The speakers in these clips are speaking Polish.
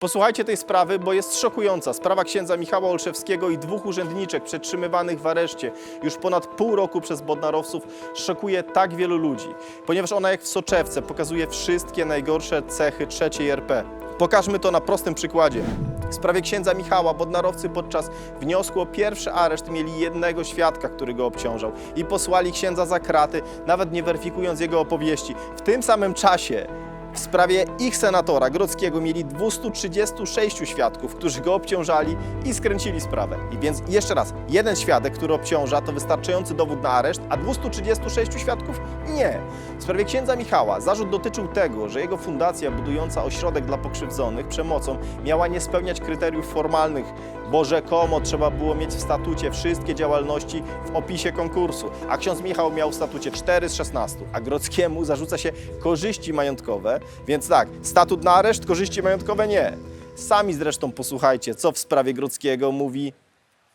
Posłuchajcie tej sprawy, bo jest szokująca. Sprawa księdza Michała Olszewskiego i dwóch urzędniczek przetrzymywanych w areszcie już ponad pół roku przez bodnarowców szokuje tak wielu ludzi, ponieważ ona jak w soczewce pokazuje wszystkie najgorsze cechy trzeciej RP. Pokażmy to na prostym przykładzie. W sprawie księdza Michała bodnarowcy podczas wniosku o pierwszy areszt mieli jednego świadka, który go obciążał i posłali księdza za kraty, nawet nie weryfikując jego opowieści. W tym samym czasie w sprawie ich senatora Grodzkiego mieli 236 świadków, którzy go obciążali i skręcili sprawę. I więc jeszcze raz, jeden świadek, który obciąża, to wystarczający dowód na areszt, a 236 świadków nie. W sprawie księdza Michała zarzut dotyczył tego, że jego fundacja budująca ośrodek dla pokrzywdzonych przemocą miała nie spełniać kryteriów formalnych, bo rzekomo trzeba było mieć w statucie wszystkie działalności w opisie konkursu, a ksiądz Michał miał w statucie 4 z 16, a Grodzkiemu zarzuca się korzyści majątkowe, więc tak, statut na areszt, korzyści majątkowe nie. Sami zresztą posłuchajcie, co w sprawie Grodzkiego mówi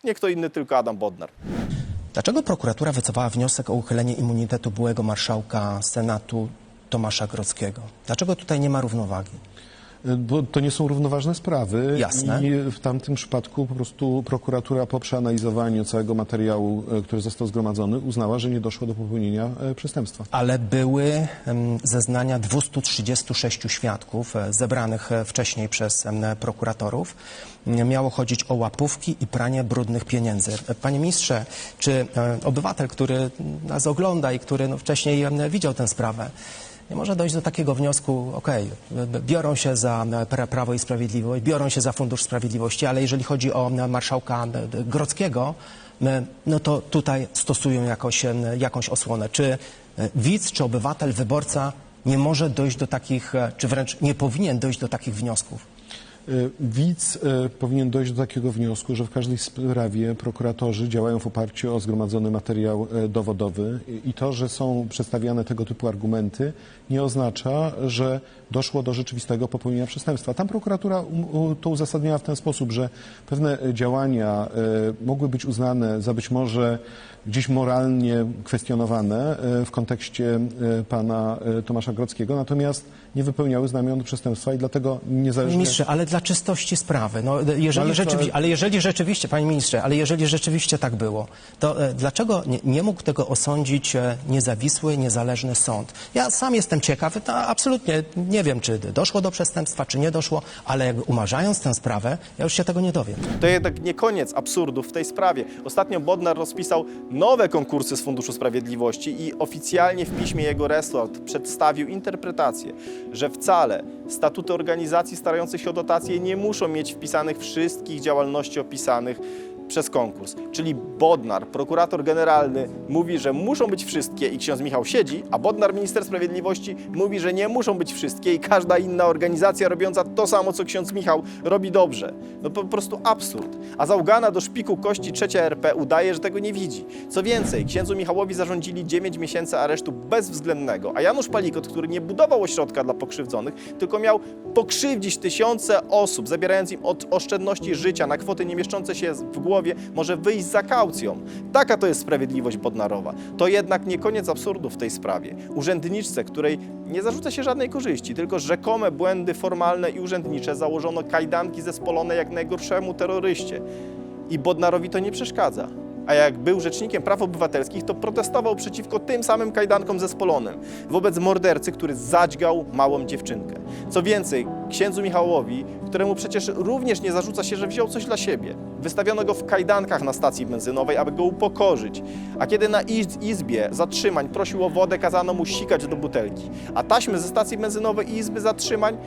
nie kto inny, tylko Adam Bodnar. Dlaczego prokuratura wycofała wniosek o uchylenie immunitetu byłego marszałka Senatu Tomasza Grodzkiego? Dlaczego tutaj nie ma równowagi? Bo to nie są równoważne sprawy. Jasne. I w tamtym przypadku po prostu prokuratura po przeanalizowaniu całego materiału, e, który został zgromadzony, uznała, że nie doszło do popełnienia e, przestępstwa. Ale były zeznania 236 świadków e, zebranych wcześniej przez prokuratorów. Miało chodzić o łapówki i pranie brudnych pieniędzy. Panie ministrze, czy obywatel, który nas ogląda i który no, wcześniej widział tę sprawę, nie może dojść do takiego wniosku, b- biorą się za e, pra- Prawo i Sprawiedliwość, biorą się za Fundusz Sprawiedliwości, ale jeżeli chodzi o e, marszałka e, m, no to tutaj stosują jakoś, jakąś osłonę. Czy widz, czy obywatel, wyborca nie może dojść do takich, czy wręcz nie powinien dojść do takich wniosków? E, Widz e, powinien dojść do takiego wniosku, że w każdej sprawie prokuratorzy działają w oparciu o zgromadzony materiał e, dowodowy I- to, że są przedstawiane tego typu argumenty, nie oznacza, że doszło do rzeczywistego popełnienia przestępstwa. Tam prokuratura to uzasadniała w ten sposób, że pewne działania mogły być uznane za być może gdzieś moralnie kwestionowane w kontekście pana Tomasza Grodzkiego, natomiast nie wypełniały znamion przestępstwa i dlatego niezależnie... ministrze, ale dla czystości sprawy, no, jeżeli Ale to- rzeczywiście, ale jeżeli rzeczywiście, panie ministrze, ale jeżeli rzeczywiście tak było, to e, dlaczego nie, nie mógł tego osądzić e, niezawisły, niezależny sąd? Ja sam jestem ciekawy, to absolutnie nie wiem, czy doszło do przestępstwa, czy nie doszło, ale jakby umarzając tę sprawę, ja już się tego nie dowiem. To jednak nie koniec absurdów w tej sprawie. Ostatnio Bodnar rozpisał nowe konkursy z Funduszu Sprawiedliwości i oficjalnie w piśmie jego resort przedstawił interpretację, że wcale statuty organizacji starających się o dotacje nie muszą mieć wpisanych wszystkich działalności opisanych przez konkurs. Czyli Bodnar, prokurator generalny, mówi, że muszą być wszystkie i ksiądz Michał siedzi, a Bodnar, minister sprawiedliwości, mówi, że nie muszą być wszystkie i każda inna organizacja robiąca to samo, co ksiądz Michał, robi dobrze. No po prostu absurd. A załgana do szpiku kości trzecia RP udaje, że tego nie widzi. Co więcej, księdzu Michałowi zarządzili 9 miesięcy aresztu bezwzględnego, a Janusz Palikot, który nie budował ośrodka dla pokrzywdzonych, tylko miał pokrzywdzić tysiące osób, zabierając im od oszczędności życia na kwoty nie mieszczące się w głowie, może wyjść za kaucją. Taka to jest sprawiedliwość Bodnarowa. To jednak nie koniec absurdu w tej sprawie. Urzędniczce, której nie zarzuca się żadnej korzyści, tylko rzekome błędy formalne i urzędnicze założono kajdanki zespolone jak najgorszemu terroryście. I Bodnarowi to nie przeszkadza. A jak był rzecznikiem praw obywatelskich, to protestował przeciwko tym samym kajdankom zespolonym wobec mordercy, który zadźgał małą dziewczynkę. Co więcej, księdzu Michałowi, któremu przecież również nie zarzuca się, że wziął coś dla siebie, wystawiono go w kajdankach na stacji benzynowej, aby go upokorzyć. A kiedy na iz- izbie zatrzymań prosił o wodę, kazano mu sikać do butelki. A taśmy ze stacji benzynowej i izby zatrzymań,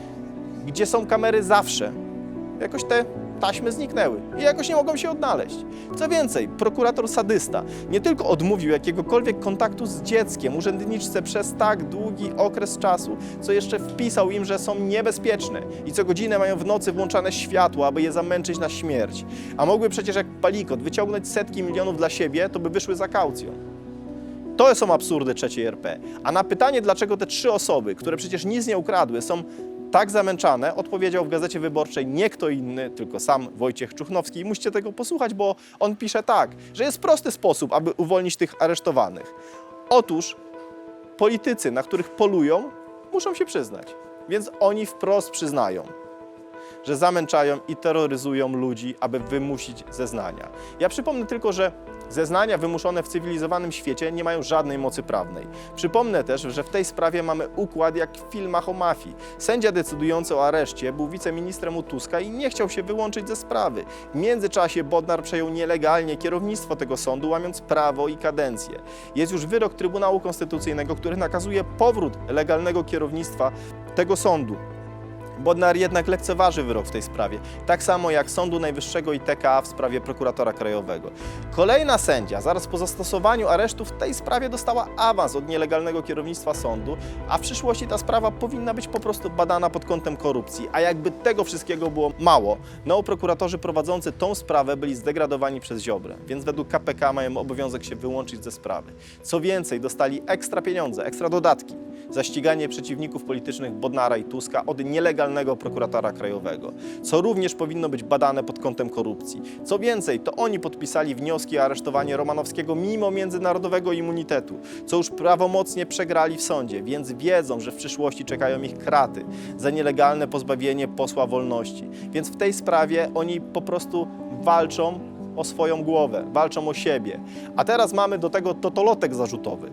gdzie są kamery zawsze, jakoś te taśmy zniknęły i jakoś nie mogą się odnaleźć. Co więcej, prokurator sadysta nie tylko odmówił jakiegokolwiek kontaktu z dzieckiem urzędniczce przez tak długi okres czasu, co jeszcze wpisał im, że są niebezpieczne i co godzinę mają w nocy włączane światło, aby je zamęczyć na śmierć. A mogły przecież jak palikot wyciągnąć setki milionów dla siebie, to by wyszły za kaucją. To są absurdy trzeciej RP. A na pytanie, dlaczego te trzy osoby, które przecież nic nie ukradły, są tak zamęczane, odpowiedział w Gazecie Wyborczej nie kto inny, tylko sam Wojciech Czuchnowski. I musicie tego posłuchać, bo on pisze tak, że jest prosty sposób, aby uwolnić tych aresztowanych. Otóż politycy, na których polują, muszą się przyznać. Więc oni wprost przyznają. Że zamęczają i terroryzują ludzi, aby wymusić zeznania. Ja przypomnę tylko, że zeznania wymuszone w cywilizowanym świecie nie mają żadnej mocy prawnej. Przypomnę też, że w tej sprawie mamy układ jak w filmach o mafii. Sędzia decydujący o areszcie był wiceministrem u Tuska i nie chciał się wyłączyć ze sprawy. W międzyczasie Bodnar przejął nielegalnie kierownictwo tego sądu, łamiąc prawo i kadencję. Jest już wyrok Trybunału Konstytucyjnego, który nakazuje powrót legalnego kierownictwa tego sądu. Bodnar jednak lekceważy wyrok w tej sprawie, tak samo jak Sądu Najwyższego i TKA w sprawie prokuratora krajowego. Kolejna sędzia zaraz po zastosowaniu aresztu w tej sprawie dostała awans od nielegalnego kierownictwa sądu, a w przyszłości ta sprawa powinna być po prostu badana pod kątem korupcji. A jakby tego wszystkiego było mało, neoprokuratorzy prowadzący tą sprawę byli zdegradowani przez Ziobrę, więc według KPK mają obowiązek się wyłączyć ze sprawy. Co więcej, dostali ekstra pieniądze, ekstra dodatki za ściganie przeciwników politycznych Bodnara i Tuska od nielegalnego prokuratora krajowego, co również powinno być badane pod kątem korupcji. Co więcej, to oni podpisali wnioski o aresztowanie Romanowskiego mimo międzynarodowego immunitetu, co już prawomocnie przegrali w sądzie, więc wiedzą, że w przyszłości czekają ich kraty za nielegalne pozbawienie posła wolności. Więc w tej sprawie oni po prostu walczą o swoją głowę, walczą o siebie. A teraz mamy do tego totolotek zarzutowy.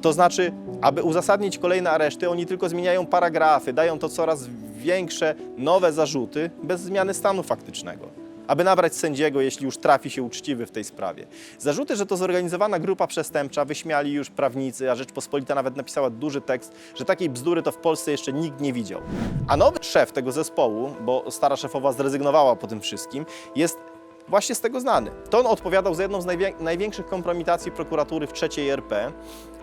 To znaczy, aby uzasadnić kolejne areszty, oni tylko zmieniają paragrafy, dają to coraz większe, nowe zarzuty bez zmiany stanu faktycznego. Aby nabrać sędziego, jeśli już trafi się uczciwy w tej sprawie. Zarzuty, że to zorganizowana grupa przestępcza, wyśmiali już prawnicy, a Rzeczpospolita nawet napisała duży tekst, że takiej bzdury to w Polsce jeszcze nikt nie widział. A nowy szef tego zespołu, bo stara szefowa zrezygnowała po tym wszystkim, jest właśnie z tego znany. To on odpowiadał za jedną z najwię- największych kompromitacji prokuratury w trzeciej RP.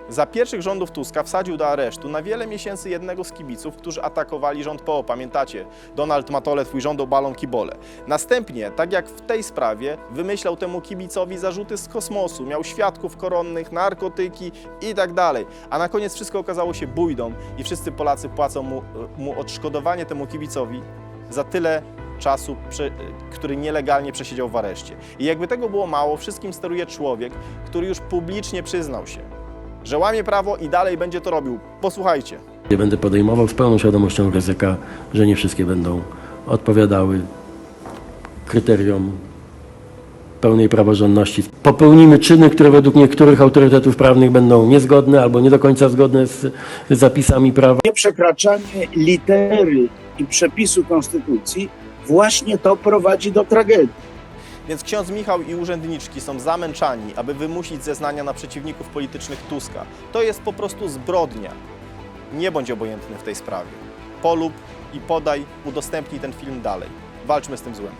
Za pierwszych rządów Tuska wsadził do aresztu na wiele miesięcy jednego z kibiców, którzy atakowali rząd PO. Pamiętacie? Donald Matole, twój rząd balon kibole. Następnie, tak jak w tej sprawie, wymyślał temu kibicowi zarzuty z kosmosu, miał świadków koronnych, narkotyki i tak dalej. A na koniec wszystko okazało się bójdą i wszyscy Polacy płacą mu, mu odszkodowanie temu kibicowi za tyle czasu, prze, który nielegalnie przesiedział w areszcie. I jakby tego było mało, wszystkim steruje człowiek, który już publicznie przyznał się, że łamie prawo i dalej będzie to robił. Posłuchajcie. Będę podejmował z pełną świadomością ryzyka, że nie wszystkie będą odpowiadały kryteriom pełnej praworządności. Popełnimy czyny, które według niektórych autorytetów prawnych będą niezgodne albo nie do końca zgodne z z zapisami prawa. Nieprzekraczanie litery i przepisu konstytucji właśnie to prowadzi do tragedii. Więc ksiądz Michał i urzędniczki są zamęczani, aby wymusić zeznania na przeciwników politycznych Tuska. To jest po prostu zbrodnia. Nie bądź obojętny w tej sprawie. Polub i podaj, udostępnij ten film dalej. Walczmy z tym złem.